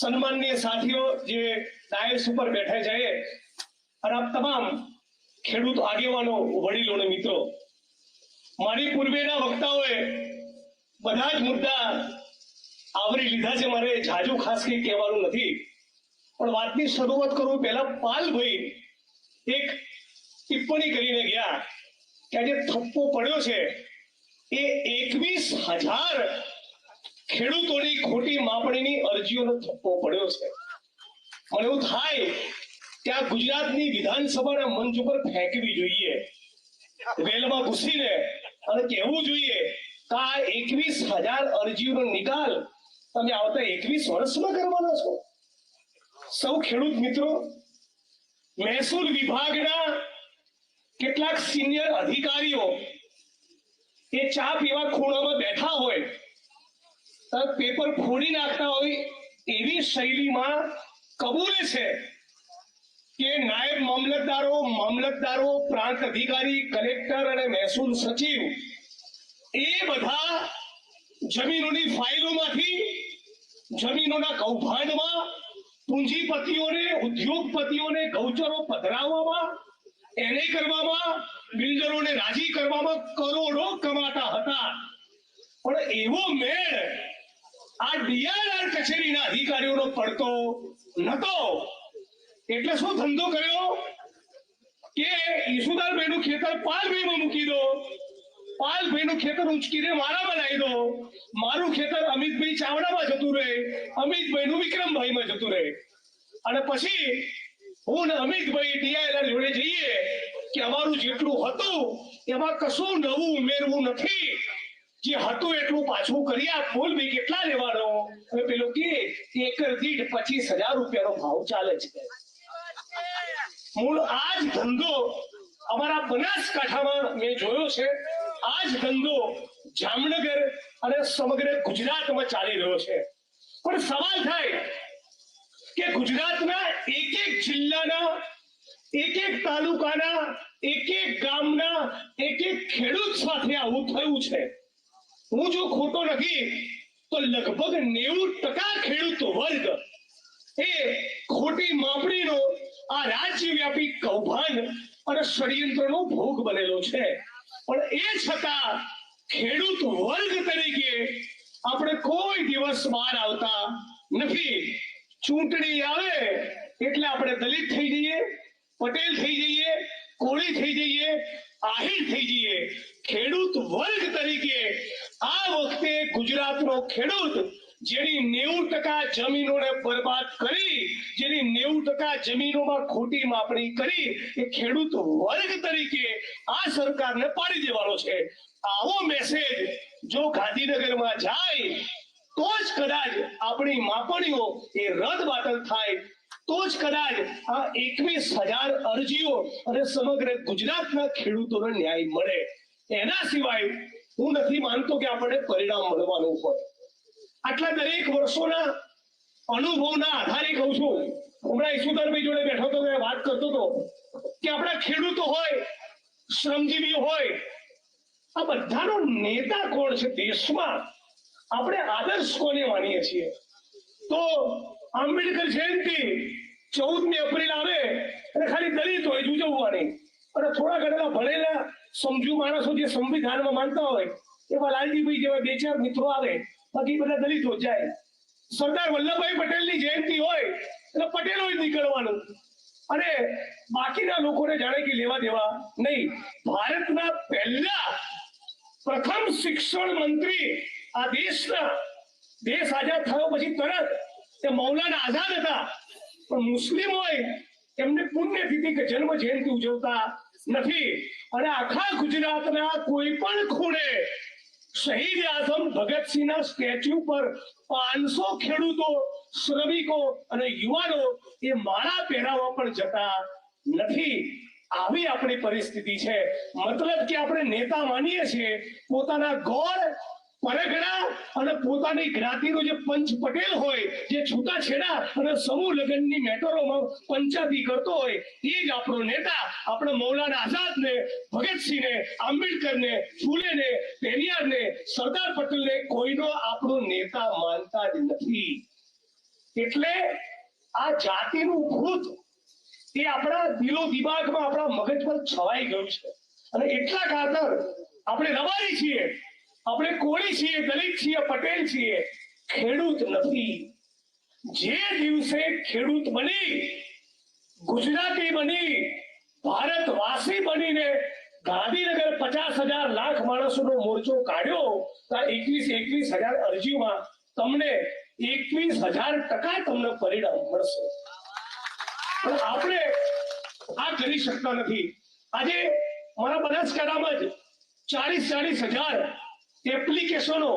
સન્માનનીય સાથીઓ, જે ડાયસ ઉપર બેઠા છે અને આપ તમામ ખેડૂત આગેવાનો, વડીલો અને મિત્રો, મારી પૂર્વેના વક્તાઓએ બધા જ મુદ્દા આવરી લીધા છે. મારે જાજુ ખાસ કંઈ કહેવાનું નથી. પણ વાતની શરૂઆત કરું. પહેલા પાલભાઈ એક ટિપ્પણી કરીને ગયા કે આજે થપ્પો પડ્યો છે. એ એકવીસ હજાર ખેડૂતોની ખોટી માપણીની અરજીઓનો થપ્પો પડ્યો છે. મને એવું થાય ત્યાં ગુજરાતની વિધાનસભાના મંચ ઉપર ફેંકવી જોઈએ. વેલમાં ઘૂસીને અને કહેવું જોઈએ કે આ એકવીસ હજાર અરજીઓનો નિકાલ તમે આવતા એકવીસ વર્ષમાં કરવાના છો. સૌ ખેડૂત મિત્રો, મહેસૂલ વિભાગના કેટલાક સિનિયર અધિકારીઓ એ ચા પીવા ખૂણામાં બેઠા હોય પેપર ફોડી નાખતા હોય એવી શૈલીમાં કબૂલે છે કે નાયબ મામલતદારો મામલતદારો, પ્રાંત અધિકારી, કલેક્ટર અને મહેસૂલ સચિવ એ બધા જમીનોની ફાઇલોમાંથી, જમીનોના કૌભાંડમાં, પૂંજીપતિઓને, ઉદ્યોગપતિઓને ગૌચરો પધરાવવામાં, એને કરવામાં, બિલ્ડરોને રાજી કરવામાં કરોડો કમાતા હતા. પણ એવો મેળ આ ડીઆરઆર કચેરીના અધિકારીઓનો પડતો નતો. એટલે શું ધંધો કર્યો? કે ઈસુદારભાઈનું ખેતર પાલભાઈમાં મૂકી દો. પાલભાઈનું ખેતર ઉંચકીને મારામાં લાવી દો. મારું ખેતર અમિતભાઈ ચાવડામાં જતું રહે, અમિતભાઈનું વિક્રમભાઈમાં જતું રહે. અને પછી હું ને અમિતભાઈ ડીઆઈઆર જોડે જઈએ કે અમારું જેટલું હતું, એમાં કશું નવું ઉમેરવું નથી. જે હતું એટલું પાછું કરી આપ બોલ ભાઈ કેટલા લેવાનો? હવે પેલો કે એકર દીઠ પચીસ હજાર રૂપિયાનો ભાવ ચાલે છે. મૂળ આ જ ધંધો અમારા બનાસકાંઠામાં મેં જોયો છે. આ જ ધંધો જામનગર અને સમગ્ર ગુજરાતમાં ચાલી રહ્યો છે. પણ સવાલ થાય કે ગુજરાતના એક એક જિલ્લાના, એક એક તાલુકાના, એક એક ગામના, એક એક ખેડૂત સાથે આવું થયું છે. હું જો ખોટો નથી, તો લગભગ નેવું ટકા ખેડૂત વર્ગ. એ ખોટી માપણીનો આ રાજ્યવ્યાપી કૌભાંડ અને ષડયંત્રનો ભોગ બનેલો છે. પણ એ છતાં ખેડૂત વર્ગ તરીકે આપણે કોઈ દિવસ બહાર આવતા નથી. ચૂંટણી આવે એટલે આપણે દલિત થઈ જઈએ, પટેલ થઈ જઈએ, કોળી થઈ જઈએ, આહિર થઈ જઈએ. ખેડૂત વર્ગ તરીકે આ વખતે ગુજરાતનો ખેડૂત જેની નેવું ટકા જમીનોને બરબાદ કરી, જેની નેવું ટકા જમીનોમાં ખોટી માપણી કરી, એ ખેડૂત વર્ગ તરીકે આ સરકારને પાડી દેવાનો છે. આવો મેસેજ જો ગાંધીનગરમાં જાય, તો જ કદાચ આપણી માપણીઓ એ રદ બાતલ થાય. તો જ કદાચ આ એકવીસ હજાર અરજીઓ અને સમગ્ર ગુજરાતના ખેડૂતોને ન્યાય મળે. એના સિવાય હું નથી માનતો કે આપણને પરિણામ મળવાનું હોય. આટલા દરેક વર્ષોના અનુભવના આધારે કહું છું. હમણાં ઈસુદારભાઈ જોડે બેઠો તો મેં વાત કરતો હતો કે આપણા ખેડૂતો હોય શ્રમજીવી હોય, આ બધાનો નેતા કોણ છે દેશમાં? આપણે આદર્શ કોને માનીએ છીએ? તો આંબેડકર જયંતિ ચૌદમી એપ્રિલ આવે અને ખાલી દલિત હોય ઉજવવાની અને થોડા ઘણા ભણેલા સમજુ માણસો જે સંવિધાનમાં માનતા હોય, એવા લાલજીભાઈ જેવા બે ચાર મિત્રો આવે, બાકી બધા દલિતો જાય. સરદાર વલ્લભભાઈ પટેલની જયંતિ હોય, એટલે પટેલો જ નીકળવાનું. અને બાકીના લોકોને જાણે કે લેવા દેવા નહીં. ભારતના પહેલા પ્રથમ શિક્ષણ મંત્રી આ દેશના, દેશ આઝાદ થયો પછી તરત તે મૌલાના આઝાદ હતા. પણ મુસ્લિમોએ એમને પુણ્યતિથિ કે જન્મ જયંતિ ઉજવતા નથી. અને આખા ગુજરાતના કોઈ પણ ખૂણે શહીદ આઝમ ભગતસિંહના સ્ટેચ્યુ પર પાંચસો ખેડૂતો, શ્રમિકો અને યુવાનો એ માળા પહેરાવવા પણ જતા નથી. આવી આપણી પરિસ્થિતિ છે. મતલબ કે આપણે નેતા માનીએ છીએ, પોતાના ગોળ પરગડા અને પોતાની જ્ઞાતિનો જે પંચ પટેલ હોય, જે છૂટાછેડા અને સમૂહ લગ્નની મેટરોમાં પંચાતી કરતો હોય, એ જ આપણો નેતા, આપણે મૌલાના આઝાદને, ભગતસિંહને, આંબેડકરને, ફૂલેને, પેરિયારને, સરદાર પટેલને કોઈનો આપણો નેતા માનતા જ નથી. એટલે આ જાતિનું ભૂત, એ આપણા દિલો દિમાગમાં આપણા મગજ પર છવાઈ ગયું છે. અને એટલા ખાતર આપણે રવારી છીએ આપણે કોળી છીએ, દલિત છીએ, પટેલ છીએ, ખેડૂત નથી. જે દિવસે ખેડૂત બની, ગુજરાતી બની, ભારતવાસી બનીને ગાંધીનગર પચાસ હજાર લાખ માણસોનો મોરચો કાઢ્યો, તો એકવીસ એકવીસ હજાર અરજીમાં તમને એકવીસ હજાર ટકા તમને પરિણામ મળશે. પણ આપણે આ કરી શકતા નથી. આજે મારા બનાસકાંઠામાં જ ચાલીસ ચાલીસ હજાર એપ્લિકેશનો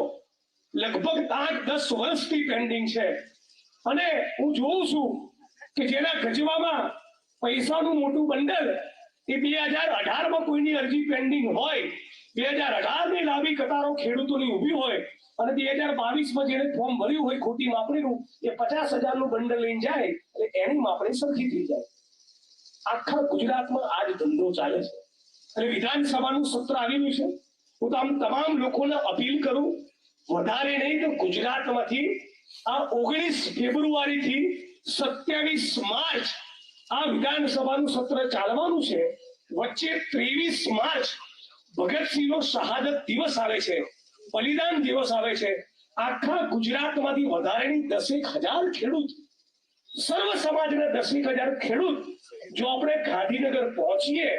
લગભગ આઠ, દસ વર્ષથી પેન્ડિંગ છે. અને હું જોઉં છું કે જેના ગજવામાં પૈસાનું મોટું બંડલ એ બે હજાર અઢારમાં કોઈની અરજી પેન્ડિંગ હોય, બે હજાર અઢારની લાંબી કતારો ખેડૂતોની ઊભી હોય અને બે હજાર બાવીસમાં જેને ફોર્મ ભર્યું હોય ખોટી માપણીનું, એ પચાસ હજારનું બંડલ લઈને જાય, એટલે એની માપણી સરખી થઈ જાય. આખા ગુજરાતમાં આ જ ધંધો ચાલે છે. અને વિધાનસભાનું સત્ર આવેલું છે. હું તો આમ તમામ લોકોને અપીલ કરું, વધારે નહીં તો ગુજરાતમાંથી આ ઓગણીસ ફેબ્રુઆરી થી સત્યાવીસ માર્ચ આ વિધાનસભાનું સત્ર ચાલવાનું છે, વચ્ચે ત્રેવીસ માર્ચ ભગતસિંહનો શહાદત દિવસ આવે છે, બલિદાન દિવસ આવે છે, આખા ગુજરાતમાંથી વધારેની દસેક હજાર ખેડૂત, સર્વ સમાજના દસેક હજાર ખેડૂત, જો આપણે ગાંધીનગર પહોંચીએ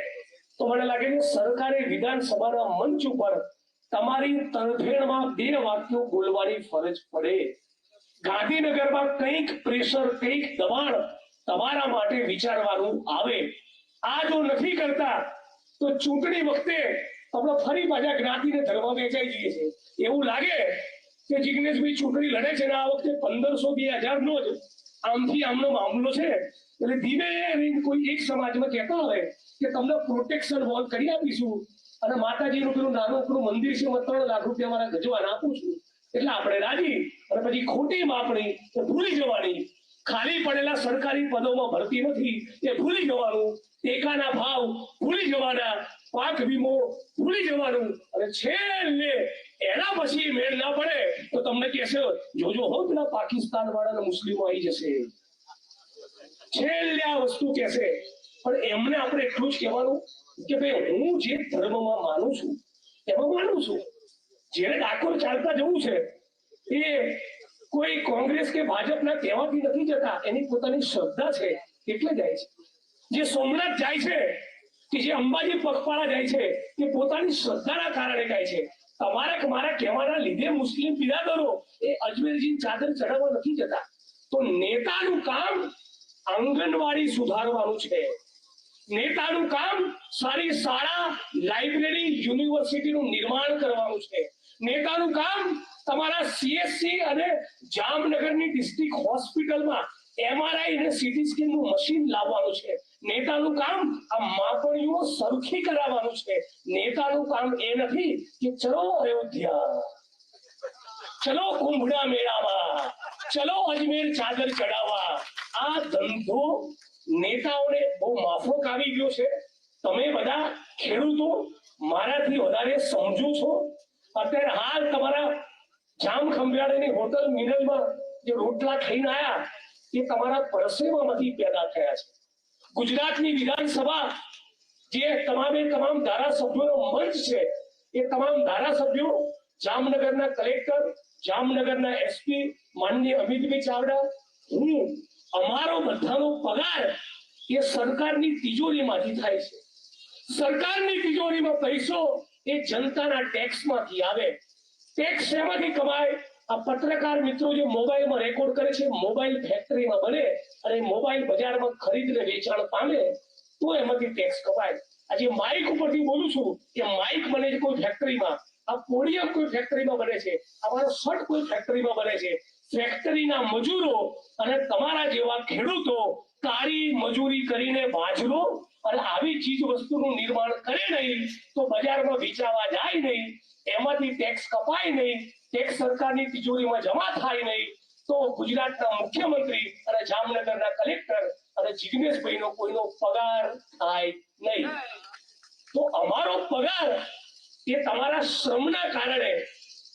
તો મને લાગે છે સરકારે વિધાનસભાના મંચ ઉપર તમારી તરફેણમાં બે વાક્યો બોલવાની ફરજ પડે. ગાંધીનગરમાં કંઈક પ્રેશર, કંઈક દબાણ તમારા માટે વિચારવાનું આવે. આ જો નથી કરતા, તો ચૂંટણી વખતે આપણે ફરી પાછા જ્ઞાતિને ધર્મ વેચાઈ જઈએ છે એવું લાગે કે જિગ્નેશભાઈ ચૂંટણી લડે છે ને આ વખતે પંદરસો બે હજાર નો જ આમથી આમનો મામલો છે. એટલે ધીમે કોઈ એક સમાજમાં કહેતા હોય કે તમને પ્રોટેક્શન વોલ કરી આપીશું અને માતાજીનું પેલું નાનું પેલું મંદિર છે એમાં ત્રણ લાખ રૂપિયા મારા ગજવાને આપું છું. એટલે આપણે રાજી અને પછી ખોટી માપણી એ ભૂલી જવાની. ખાલી પડેલા સરકારી પદોમાં ભરતી નથી. એ ભૂલી જવાનું. ટેકાના ભાવ ભૂલી જવાના. પાક વીમો ભૂલી જવાનું. અને છેલ્લે એના પછી મેળ ના પડે તો તમને કહેશે, જોજો હો, પેલા પાકિસ્તાન વાળા મુસ્લિમો આવી જશે. છેલ્લે આ વસ્તુ કહેશે, પણ એમને આપણે એટલું જ કહેવાનું કે ભાઈ હું જે ધર્મમાં માનું છું, એમાં માનું છું. જેને ડાકોર ચાલતા જવું છે, એ કોઈ કોંગ્રેસ કે ભાજપના કહેવાથી નથી જતા. એની પોતાની શ્રદ્ધા છે, એટલે જાય છે. જે સોમનાથ જાય છે, કે જે અંબાજી પગપાળા જાય છે, એ પોતાની શ્રદ્ધાના કારણે જાય છે. તમારા મારા કહેવાના લીધે મુસ્લિમ બિરાદરો એ અજમેરજી ચાદર ચડાવવા નથી જતા. તો નેતાનું કામ આંગણવાડી સુધારવાનું છે. નેતાનું કામ સારી શાળા, લાઇબ્રેરી, યુનિવર્સિટીનું નિર્માણ કરવાનું છે. નેતાનું કામ તમારા સીએસસી અને જામનગરની ડિસ્ટ્રિક્ટ હોસ્પિટલમાં એમઆરઆઈ અને સીટી સ્કેનનું મશીન લાવવાનું છે. નેતાનું કામ આ માપણીઓ સરખી કરાવવાનું છે. નેતાનું કામ એ નથી કે ચલો અયોધ્યા, ચલો કુંભના મેળામાં, ચલો અજમેર ચાદર ચડાવવા. આ ધંધો નેતાઓને બહુ માફક આવી ગયો છે. તમે બધા ખેડૂતો મારાથી વધારે સમજો છો. અત્યારે હાલ તમારા જામ ખંભિયાળીની હોટલ મિનલમાં જે રોટલા ખાઈને આયા એ તમારા પરસેવામાંથી પેદા થયા છે. ગુજરાતની વિધાનસભા જે તમામે તમામ ધારાસભ્યોનો મંચ છે, એ તમામ ધારાસભ્યો જામનગરના કલેક્ટર, જામનગરના એસપી માનની અમિતભાઈ ચાવડા, હું, અમારો બધાનો પગાર એ સરકારની તિજોરીમાંથી થાય છે. સરકારની તિજોરીમાં પૈસો એ જનતાના ટેક્સમાંથી આવે. ટેક્સ એમાંથી કમાય? આ પત્રકાર મિત્રો જે મોબાઈલમાં રેકોર્ડ કરે છે, મોબાઈલ ફેક્ટરીમાં બને અને મોબાઈલ બજારમાં ખરીદને વેચાણ પામે, તો એમાંથી ટેક્સ કપાય. આજે માઇક ઉપરથી બોલું છું કે માઇક બને છે કોઈ ફેક્ટરીમાં આ પોડિયમ કોઈ ફેક્ટરીમાં બને છે અમારો શર્ટ કોઈ ફેક્ટરીમાં બને છે. ફેક્ટરીના મજૂરો અને તમારા જેવા ખેડૂતો કાળી મજૂરી કરીને બાજરો અને આવી ચીજ વસ્તુનું નિર્માણ કરે નહીં, તો બજારમાં વેચાવા જાય નહીં, એમાંથી ટેક્સ કપાય નહીં ટેક્સ સરકારની તિજોરીમાં જમા થાય નહીં, તો ગુજરાતના મુખ્યમંત્રી અને જામનગરના કલેક્ટર અને જિગ્નેશભાઈનો કોઈનો પગાર થાય નહીં. તો અમારો પગાર એ તમારા શ્રમના કારણે,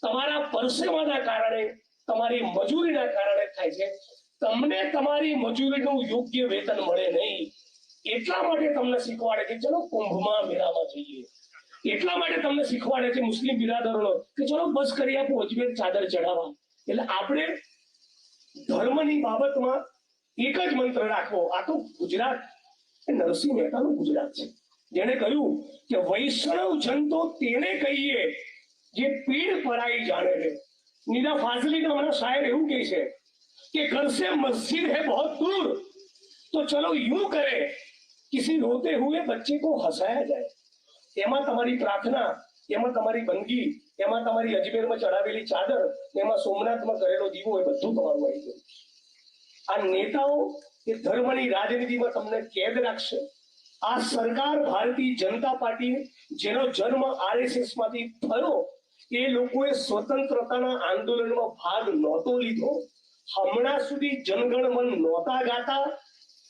તમારા પરસેવાના કારણે, તમારી મજૂરીના કારણે થાય છે. તમને તમારી મજૂરીનું યોગ્ય વેતન મળે નહીં. એટલા માટે તમને શીખવાડે છે ચલો કુંભમાં મેળામાં જઈએ. એટલા માટે તમને શીખવાડે છે મુસ્લિમ બિરાદરોનો કે ચલો બસ કરી આપો અજમેર ચાદર ચડાવવા એટલે આપણે ધર્મની બાબતમાં એક જ મંત્ર રાખવો. આ તો ગુજરાત, એ નરસિંહ મહેતાનું ગુજરાત છે. જેણે કહ્યું કે વૈષ્ણવ જનતો તેને કહીએ જે પીડ પરાઈ જાણે છે. નિદા ફાઝલી હમણાં શાયર એવું કહે છે કે ઘર મસ્જિદ હે બહુ દૂર. તો ચલો યુ કરે. किसी रोते हुए बच्चे को हंसाया जाए એમાં તમારી પ્રાર્થના એમાં તમારી બંદગી એમાં તમારી અજમેરમાં ચડાવેલી ચાદર એમાં સોમનાથમાં કરેલો દીવો એ બધું તમારું આવી ગયું આ નેતાઓ એ ધર્મની રાજનીતિમાં તમને કેદ રાખશે આ સરકાર ભારતીય જનતા પાર્ટી જેનો જન્મ આરએસએસ માંથી થયો એ લોકોએ સ્વતંત્રતાના આંદોલનમાં ભાગ નહોતો લીધો હમણાં સુધી જનગણ મન નહોતા ગાતા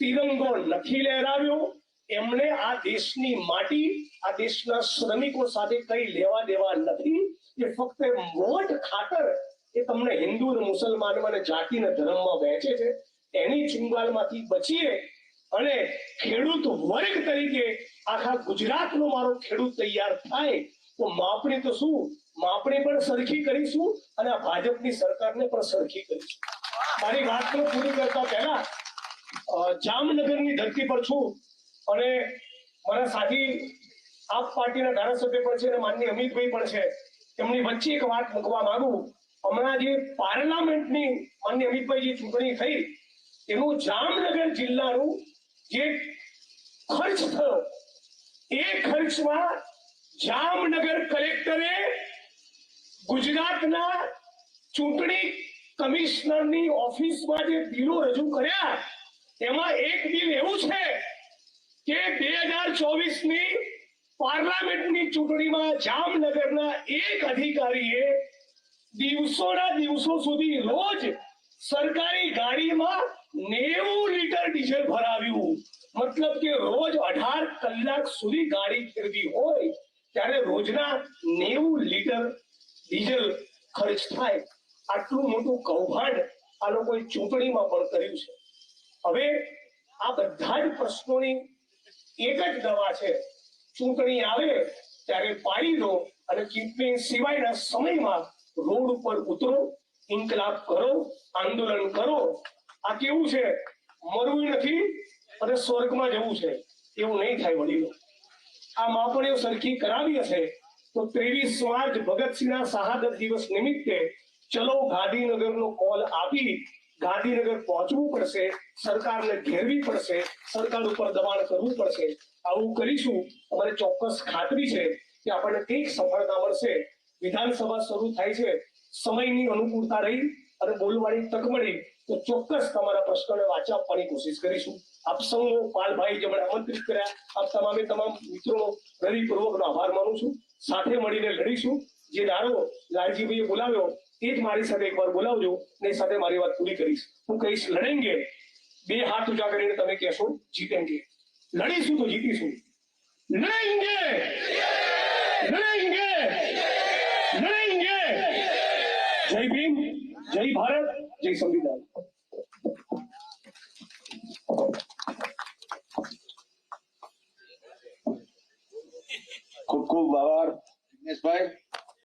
તિરંગો નથી લહેરાવ્યો એમણે આ દેશની માટી, આ દેશના શ્રમિકો સાથે કઈ લેવા દેવા નથી. એ ફક્ત મોટ ખાતર એ તમને હિન્દુ અને મુસલમાનમાં અને જાતિ ધર્મમાં વહેંચે છે. એની ચિંગાલમાંથી બચીએ અને ખેડૂત વર્ગ તરીકે આખા ગુજરાતનો મારો ખેડૂત તૈયાર થાય, તો માપણી તો શું? માપણી પણ સરખી કરીશું અને ભાજપની સરકારને પણ સરખી કરીશું. મારી વાતને પૂરી કરતા પહેલા જામનગરની ધરતી પર છું અને મારા સાથી આપ પાર્ટીના ધારાસભ્ય પણ છે અને માનની અમિતભાઈ પણ છે. તેમની વચ્ચે એક વાત મૂકવા માંગુ. હમણાં જે પાર્લામેન્ટની માનની અમિતભાઈ ચૂંટણી થઈ, એનું જામનગર જિલ્લાનું જે ખર્ચ થયો, એ ખર્ચમાં જામનગર કલેક્ટરે ગુજરાતના ચૂંટણી કમિશનરની ઓફિસમાં જે બિલો રજૂ કર્યા એમાં એક બિલ એવું છે કે બે હજાર ચોવીસની પાર્લામેન્ટની ચૂંટણીમાં જામનગરના એક અધિકારીએ દિવસોના દિવસો સુધી રોજ સરકારી ગાડીમાં નેવું લીટર ડીઝલ ભરાવ્યું. મતલબ કે રોજ અઢાર કલાક સુધી ગાડી ફેરવી હોય ત્યારે રોજના નેવું લીટર ડીઝલ ખર્ચ થાય. આટલું મોટું કૌભાંડ આ લોકોએ ચૂંટણીમાં પણ કર્યું છે. હવે આ બધા જ પ્રશ્નોની એક જ દવા છે. ચૂંટણી આવે ત્યારે પાડી દો અને ચૂંટણી સિવાયના સમયમાં રોડ ઉપર ઉતરો, ઇન્કલાબ કરો, આંદોલન કરો. આ કેવું છે? મરવું નથી અને સ્વર્ગમાં જવું છે. એવું નહીં થાય વડીલો. આ માપણીઓ સરખી કરાવી હશે તો ત્રેવીસ માર્ચ ભગતસિંહના શહાદત દિવસ નિમિત્તે ચલો ગાંધીનગરનો કોલ આપી ગાંધીનગર પહોંચવું પડશે, સરકારને ઘેરવી પડશે, સરકાર ઉપર દબાણ કરવું પડશે. આવું કરીશું, અમારે ચોક્કસ ખાતરી છે કે આપણને કંઈક સફળતા મળશે. વિધાનસભા શરૂ થાય છે, સમયની અનુકૂળતા રહી અને બોલવાની તક મળી. તો ચોક્કસ તમારા પ્રશ્નોને વાંચા આપવાની કોશિશ કરીશું. આપ સૌ પાલભાઈ જેમણે આમંત્રિત કર્યા, આપ તમામે તમામ મિત્રો હૃદયપૂર્વકનો આભાર માનું છું. સાથે મળીને લડીશું. જે નારો લાલજીભાઈએ બોલાવ્યો એ જ મારી સાથે એકવાર બોલાવજો, ને એ સાથે મારી વાત પૂરી કરીશ. હું કહીશ, લડેંગે. બે હાથ ઊંચા કરીને તમે કહેશો, જીતેંગે. લડીશું તો જીતીશું. લડેંગે. લડેંગે. લડેંગે. જય ભીમ, જય ભારત, જય સંવિધાન. ખૂબ ખૂબ આભાર દિનેશભાઈ